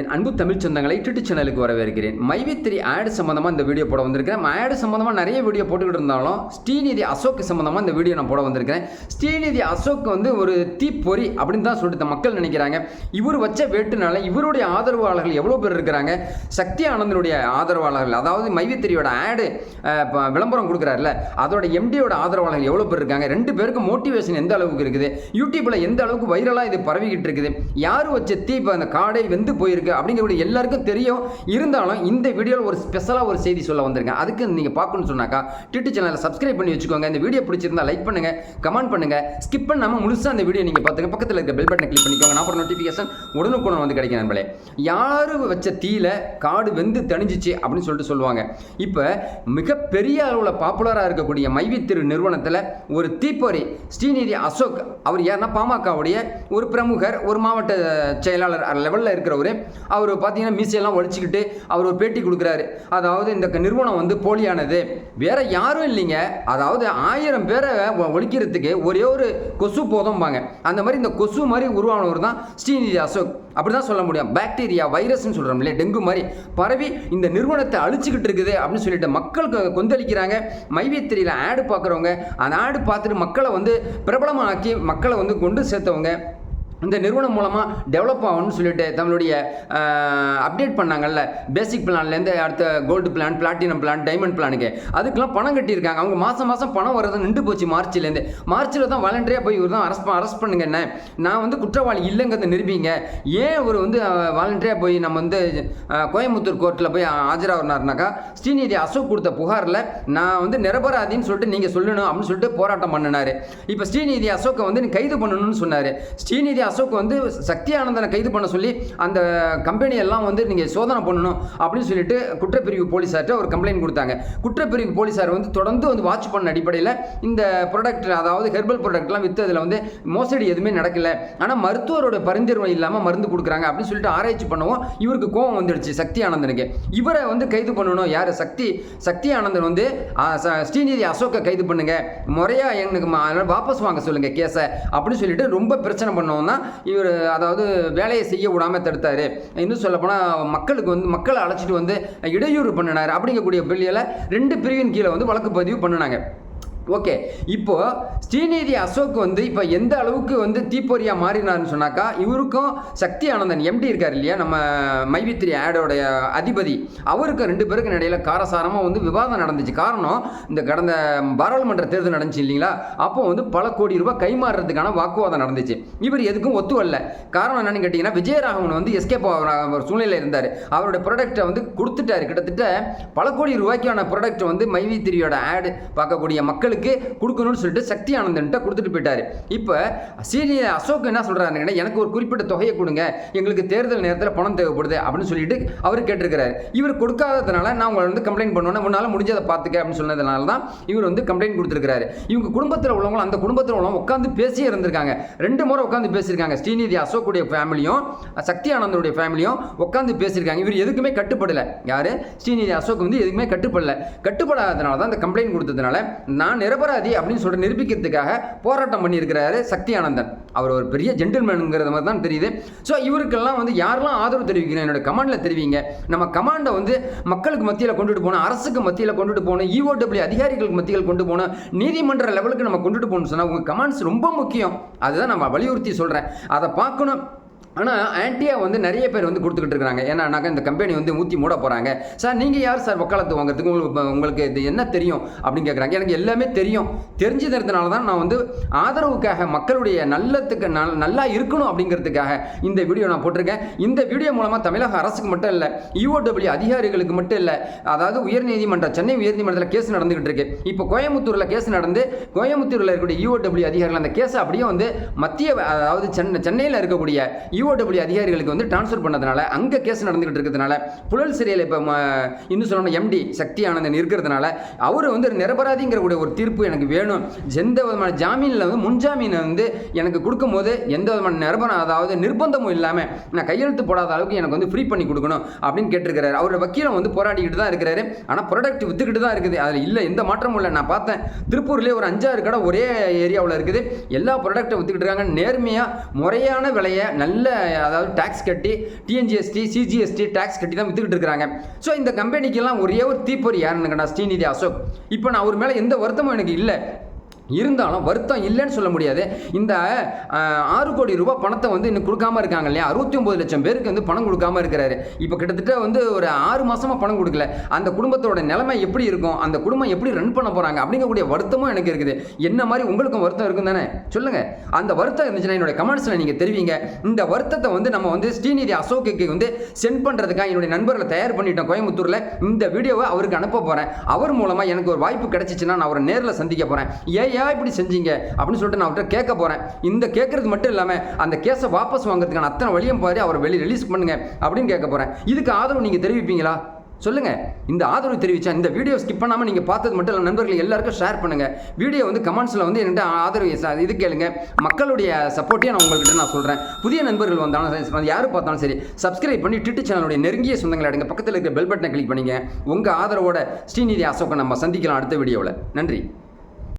என் அன்பு தமிழ் சொந்தங்களை யூடியூப் சேனலுக்கு வரவேற்கிறேன். மைவித்திரி ஆடு சம்மந்தமாக இந்த வீடியோ போட வந்திருக்கிறேன். ஆடு சம்மந்தமாக நிறைய வீடியோ போட்டுக்கிட்டு இருந்தாலும் ஸ்ரீநிதி அசோக் சம்மந்தமாக இந்த வீடியோ நான் போட வந்திருக்கிறேன். ஸ்ரீநிதி அசோக் வந்து ஒரு தீப்பொறி அப்படின்னு தான் சொல்லிட்டு மக்கள் நினைக்கிறாங்க. இவர் வச்ச வேட்டுனால இவருடைய ஆதரவாளர்கள் எவ்வளோ பேர் இருக்கிறாங்க? சக்தி ஆனந்தனுடைய ஆதரவாளர்கள் அதாவது மைவித்திரியோட ஆடு விளம்பரம் கொடுக்குறாருல அதோட எம்டியோட ஆதரவாளர்கள் எவ்வளோ பேர் இருக்காங்க? ரெண்டு பேருக்கு மோட்டிவேஷன் எந்த அளவுக்கு இருக்குது? யூடியூப்பில் எந்த அளவுக்கு வைரலாக இது பரவிக்கிட்டு இருக்குது? யார் வச்ச தீ இப்போ அந்த காடை வெந்து போயிருக்கு? அப்படிங்கிறது எல்லாருக்கும் தெரியும். இருந்தாலும் இந்த வீடியோவில் ஒரு ஸ்பெஷலாக ஒரு செய்தி சொல்ல வந்திருக்கேன். அதுக்கு நீங்கள் பார்க்கணும்னு சொன்னாக்கா டிடி சேனலை சப்ஸ்கிரைப் பண்ணி வச்சுக்கோங்க. இந்த வீடியோ பிடிச்சிருந்தா லைக் பண்ணுங்க கமெண்ட் பண்ணுங்க. ஸ்கிப் பண்ணாமல் முழுசாக அந்த வீடியோ நீங்கள் பார்த்துங்க பக்கத்தில் இருக்க பெல் பட்டனை கிளிக் பண்ணிக்கோங்க. நான் அப்புறம் நோட்டிஃபிகேஷன் உடனுக்குடன் வந்து கிடைக்கும் நண்பர்களே. யார் வச்ச தீயில காடு வெந்து தணிஞ்சிச்சு அப்படின்னு சொல்லிட்டு சொல்லுவாங்க. இப்போ மிகப்பெரிய அளவில் பாப்புலராக இருக்கக்கூடிய மைவித்திரு நிறுவனத்தில் ஒரு தீப்பொறி ஸ்ரீநிதி அசோக். அவர் யாருன்னா பாமகவுடைய ஒரு பிரமுகர் ஒரு மாவட்ட செயலாளர் லெவலில் இருக்கிறவர். அவர் பார்த்தீங்கன்னா மீசையெல்லாம் ஒழிச்சிக்கிட்டு அவர் ஒரு பேட்டி கொடுக்குறாரு. அதாவது இந்த நிறுவனம் வந்து போலியானது. வேற யாரும் இல்லைங்க. அதாவது ஆயிரம் பேரை ஒழிக்கிறதுக்கு ஒரே ஒரு கொசு போதும்பாங்க. அந்த மாதிரி இந்த கொசு மாதிரி உருவானவர் தான் ஸ்ரீநிதி அசோக். அப்படி தான் சொல்ல முடியும். பாக்டீரியா வைரஸ்னு சொல்கிறோம் இல்லையா டெங்கு மாதிரி. பரவி இந்த நிறுவனத்தை அழிச்சிக்கிட்டு இருக்குது அப்படின்னு சொல்லிட்டு மக்கள் கொந்தளிக்கிறாங்க. மைவித்திரியில் ஆடு பார்க்குறவங்க அந்த ஆடு பார்த்துட்டு மக்களை வந்து பிரபலமாக்கி மக்களை வந்து கொண்டு சேர்த்தவங்க. இந்த நிறுவனம் மூலமாக டெவலப் ஆகணும்னு சொல்லிட்டு தங்களுடைய அப்டேட் பண்ணாங்கல்ல. பேசிக் பிளான்லேருந்து அடுத்த gold plan platinum plan diamond பிளானுக்கு அதுக்கெல்லாம் பணம் கட்டியிருக்காங்க. அவங்க மாதம் மாதம் பணம் வரது நின்று போச்சு மார்ச்லேருந்து. மார்ச்சில் தான் வாலண்டரியாக போய் இவர் தான் அரெஸ்ட் அரெஸ்ட் பண்ணுங்க என்ன? நான் வந்து குற்றவாளி இல்லைங்கிறத நிரூபிங்க. ஏன் இவர் வந்து வாலண்டரியாக போய் நம்ம வந்து கோயம்புத்தூர் கோர்ட்டில் போய் ஆஜராகினார்னாக்கா ஸ்ரீநிதி அசோக் கொடுத்த புகாரில் நான் வந்து நிரபராதின்னு சொல்லிட்டு நீங்கள் சொல்லணும் அப்படின்னு சொல்லிட்டு போராட்டம் பண்ணினார். இப்போ ஸ்ரீநிதி அசோக்கை வந்து நீ கைது பண்ணணும்னு சொன்னார். ஸ்ரீநிதி அசோக் வந்து சக்தி ஆனந்தனை கைது பண்ண சொல்லி அந்த கம்பெனி எல்லாம் வந்து நீங்கள் சோதனை பண்ணணும் அப்படின்னு சொல்லிட்டு குற்றப்பிரிவு போலீஸார்கிட்ட ஒரு கம்ப்ளைண்ட் கொடுத்தாங்க. குற்றப்பிரிவு போலீஸார் வந்து தொடர்ந்து வந்து வாட்ச் பண்ண அடிப்படையில் இந்த ப்ராடக்ட் அதாவது ஹெர்பல் ப்ராடக்ட்லாம் விற்றதில் வந்து மோசடி எதுவுமே நடக்கல. ஆனால் மருத்துவரோட பரிந்துரை இல்லாமல் மருந்து கொடுக்குறாங்க அப்படின்னு சொல்லிட்டு ஆராய்ச்சி பண்ணவும் இவருக்கு கோவம் வந்துடுச்சு சக்தி ஆனந்தனுக்கு இவரை வந்து கைது பண்ணணும் யார்? சக்தி சக்தி ஆனந்தன் வந்து ஸ்ரீநிதி அசோக்கை கைது பண்ணுங்க. முறையாக எனக்கு வாபஸ் வாங்க சொல்லுங்கள் கேஸை அப்படின்னு சொல்லிட்டு ரொம்ப பிரச்சனை பண்ணோம்னா தான் இவர் அதாவது வேலையை செய்ய விடாமல் தடுத்தார். இன்னும் சொல்லப்போனால் மக்களுக்கு வந்து மக்களை அழைச்சிட்டு வந்து இடையூறு பண்ணினார். அப்படிங்கக்கூடிய பிள்ளைகளை ரெண்டு பிரிவின் கீழே வந்து வழக்கு பதிவு பண்ணினாங்க. ஓகே இப்போ ஸ்ரீநிதி அசோக் வந்து இப்போ எந்த அளவுக்கு வந்து தீப்பொறியா மாறினார்னு சொன்னாக்கா இவருக்கும் சக்தி ஆனந்தன் எம்டி இருக்கார் இல்லையா? நம்ம மைவித்திரி ஆடோடைய அதிபதி. அவருக்கு ரெண்டு பேருக்கும் இடையில காரசாரமாக வந்து விவாதம் நடந்துச்சு. காரணம் இந்த கடந்த பாராளுமன்ற தேர்தல் நடந்துச்சு இல்லைங்களா? அப்போ வந்து பல கோடி ரூபாய் கைமாறுறதுக்கான வாக்குவாதம் நடந்துச்சு. இவர் எதுக்கும் ஒத்து வரல. காரணம் என்னன்னு கேட்டிங்கன்னா விஜயராகவன் வந்து எஸ்கேப் ஆகிற ஒரு சூழ்நிலையில் இருந்தார். அவரோட ப்ராடக்ட்டை வந்து கொடுத்துட்டாரு. கிட்டத்தட்ட பல கோடி ரூபாய்க்கான ப்ராடக்ட் வந்து மைவித்திரியோட ஆடு பார்க்கக்கூடிய மக்களுக்கு கொடுக்கணும்னு சொல்லிட்டு சக்தி ஆனந்தன்ட்ட கொடுத்துட்டு போயிட்டாரு. இப்போ சீனியர் அசோக் என்ன சொல்கிறாருங்கன்னா எனக்கு ஒரு குறிப்பிட்ட தொகையை கொடுங்க. எங்களுக்கு தேர்தல் நேரத்தில் பணம் தேவைப்படுது அப்படின்னு சொல்லிட்டு அவர் கேட்டிருக்கிறாரு. இவர் கொடுக்காததுனால நான் உங்களை வந்து கம்ப்ளைண்ட் பண்ணுவேன் உன்னால் முடிஞ்சதை பார்த்துக்க அப்படின்னு சொன்னதுனால தான் இவர் வந்து கம்ப்ளைண்ட் கொடுத்துருக்காரு இவங்க குடும்பத்தில் உள்ளவங்க அந்த குடும்பத்தில் உள்ளவங்க உட்காந்து பேசியே இருந்திருக்காங்க. ரெண்டு முறை உட்காந்து பேசியிருக்காங்க. ஸ்ரீநிதி அசோக்குடைய ஃபேமிலியும் சக்தி ஆனந்தனுடைய ஃபேமிலியும் உட்காந்து பேசியிருக்காங்க. இவர் எதுக்குமே கட்டுப்படலை. யார்? ஸ்ரீநிதி அசோக் வந்து எதுக்குமே கட்டுப்படலை. கட்டுப்படாததுனால தான் அந்த கம்ப்ளைண்ட் கொடுத்ததுனால நான் நிரபராதி அப்படின்னு சொல்லிட்டு நிரூபிக்கிறதுக்காக போராட்டம் பண்ணியிருக்கிறாரு சக்தி ஆனந்தன் அவர் ஒரு பெரிய ஜென்டில்மேனுங்கிறது மாதிரி தான் தெரியுது. ஸோ இவருக்கெல்லாம் வந்து யாரெல்லாம் ஆதரவு தெரிவிக்கிறேன் என்னோட கமாண்டில் தெரிவிங்க. நம்ம கமாண்டை வந்து மக்களுக்கு மத்தியில் கொண்டுட்டு போகணும் அரசுக்கு மத்தியில் கொண்டுட்டு போகணும் இஓடபிள்யூ அதிகாரிகளுக்கு மத்தியில் கொண்டு போகணும் நீதிமன்ற லெவலுக்கு நம்ம கொண்டுட்டு போகணும்னு சொன்னால் உங்கள் கமாண்ட்ஸ் ரொம்ப முக்கியம். அதுதான் நம்ம வலியுறுத்தி சொல்கிறேன் அதை பார்க்கணும். ஆனால் ஆன்ட்டியாக வந்து நிறைய பேர் வந்து கொடுத்துக்கிட்டு இருக்காங்க ஏன்னாக்கா இந்த கம்பெனி வந்து ஊற்றி மூட போகிறாங்க சார் நீங்கள் யார் சார் வக்காலத்து வாங்குறதுக்கு உங்களுக்கு உங்களுக்கு இது என்ன தெரியும் அப்படின்னு கேட்குறாங்க எனக்கு எல்லாமே தெரியும். தெரிஞ்சதுனால தான் நான் வந்து ஆதரவுக்காக மக்களுடைய நல்லத்துக்கு நல் நல்லா இருக்கணும் அப்படிங்கிறதுக்காக இந்த வீடியோ நான் போட்டிருக்கேன். இந்த வீடியோ மூலமாக தமிழக அரசுக்கு மட்டும் இல்லை இஓடபிள்யூ அதிகாரிகளுக்கு மட்டும் இல்லை அதாவது உயர்நீதிமன்றம் சென்னை உயர்நீதிமன்றத்தில் கேஸ் நடந்துகிட்டு இருக்கு. இப்போ கோயம்புத்தூரில் கேஸ் நடந்து கோயம்புத்தூரில் இருக்கக்கூடிய இஓடபிள்யூ அதிகாரிகள் அந்த கேஸை அப்படியே வந்து மத்திய அதாவது சென்னை சென்னையில் இருக்கக்கூடிய யூஓடபிள்யூ அதிகாரிகளுக்கு வந்து ட்ரான்ஸ்ஃபர் பண்ணதுனால அங்கே கேஸ் நடந்துகிட்டு இருக்கிறதுனால புழல் சிறையில் இப்போ இன்னும் சொல்லணும் எம்டி சக்தி ஆனந்தன் இருக்கிறதுனால அவர் வந்து நிரபராதிங்கிற கூட ஒரு தீர்ப்பு எனக்கு வேணும். எந்த விதமான ஜாமீனில் வந்து முன்ஜாமீனை வந்து எனக்கு கொடுக்கும்போது எந்த விதமான நிரபரம் அதாவது நிர்பந்தமும் இல்லாமல் நான் கையெழுத்து போடாத அளவுக்கு எனக்கு வந்து ஃப்ரீ பண்ணி கொடுக்கணும் அப்படின்னு கேட்டிருக்கிறாரு. அவரோட வக்கீலம் வந்து போராடிக்கிட்டு தான் இருக்கிறாரு. ஆனால் ப்ராடக்ட் வித்துக்கிட்டு தான் இருக்குது. அதில் இல்லை எந்த மாற்றமும் இல்லை. நான் பார்த்தேன். திருப்பூர்லேயே ஒரு அஞ்சாறு கடை ஒரே ஏரியாவில் இருக்குது. எல்லா ப்ராடக்ட்டை வித்துக்கிட்டு இருக்காங்க. நேர்மையாக முறையான விலையை நல்ல அதாவது டேக்ஸ் கட்டி டிஎன்ஜிஎஸ்டி சிஜிஎஸ்டி டேக்ஸ் கட்டி தான் வித்துக்கிட்டு இருக்கிறாங்க. ஸோ இந்த கம்பெனிக்கெல்லாம் ஒரே ஒரு தீப்பொறி யாருன்னு கேட்டா ஸ்ரீநிதி அசோக். இப்போ நான் அவர் மேலே எந்த வருத்தமும் எனக்கு இல்லை. இருந்தாலும் வருத்தம் இல்லைன்னு சொல்ல முடியாது. இந்த ஆறு கோடி ரூபாய் பணத்தை வந்து இன்னும் கொடுக்காம இருக்காங்க இல்லையா? அறுபத்தி ஒம்பது லட்சம் பேருக்கு வந்து பணம் கொடுக்காம இருக்கிறாரு. இப்போ கிட்டத்தட்ட வந்து ஒரு ஆறு மாதமாக பணம் கொடுக்கல. அந்த குடும்பத்தோட நிலைமை எப்படி இருக்கும்? அந்த குடும்பம் எப்படி ரன் பண்ண போகிறாங்க அப்படிங்கக்கூடிய வருத்தமும் எனக்கு இருக்குது. என்ன மாதிரி உங்களுக்கும் வருத்தம் இருக்கும் தானே? சொல்லுங்கள் அந்த வருத்தம் இருந்துச்சுன்னா என்னுடைய கமெண்ட்ஸில் நீங்கள் தெரிவிங்க. இந்த வருத்தத்தை வந்து நம்ம வந்து ஸ்ரீநிதி அசோக்கு வந்து சென்ட் பண்ணுறதுக்காக என்னுடைய நண்பர்களை தயார் பண்ணிட்டோம் கோயம்புத்தூரில். இந்த வீடியோவை அவருக்கு அனுப்ப போகிறேன் அவர் மூலமாக எனக்கு ஒரு வாய்ப்பு கிடைச்சிச்சுன்னா நான் அவரை நேரில் சந்திக்க போகிறேன் ஏன் ஏன் இப்படி செஞ்சீங்க? அப்படின்னு சொல்லிட்டு நான் அவர்கிட்ட கேட்க போகிறேன் இந்த கேட்கறது மட்டும் இல்லாமல் அந்த கேஸை வாபஸ் வாங்குறதுக்கான அத்தனை வழியும் பாரு அவர் வெளியே ரிலீஸ் பண்ணுங்க அப்படின்னு கேட்க போகிறேன் இதுக்கு ஆதரவு நீங்கள் தெரிவிப்பீங்களா? சொல்லுங்க. இந்த ஆதரவு தெரிவிச்சா இந்த வீடியோ ஸ்கிப் பண்ணாமல் நீங்கள் பார்த்தது மட்டும் இல்லை நண்பர்கள் எல்லாருக்கும் ஷேர் பண்ணுங்க. வீடியோ வந்து கமெண்ட்ஸில் வந்து என்கிட்ட ஆதரவு இது கேளுங்க. மக்களுடைய சப்போர்ட்டையும் நான் உங்கள்கிட்ட நான் சொல்கிறேன் புதிய நண்பர்கள் வந்தாலும் சரி, பார்த்தாலும் சரி சப்ஸ்கிரைப் பண்ணி ட்விட்டு சேனலுடைய நெருங்கிய சொந்தங்களை எடுங்க. பக்கத்தில் இருக்கிற பெல் பட்டனை கிளிக் பண்ணிங்க. உங்கள் ஆதரவோட ஸ்ரீநிதி அசோகன் நம்ம சந்திக்கலாம் அடுத்த வீடியோவில் நன்றி.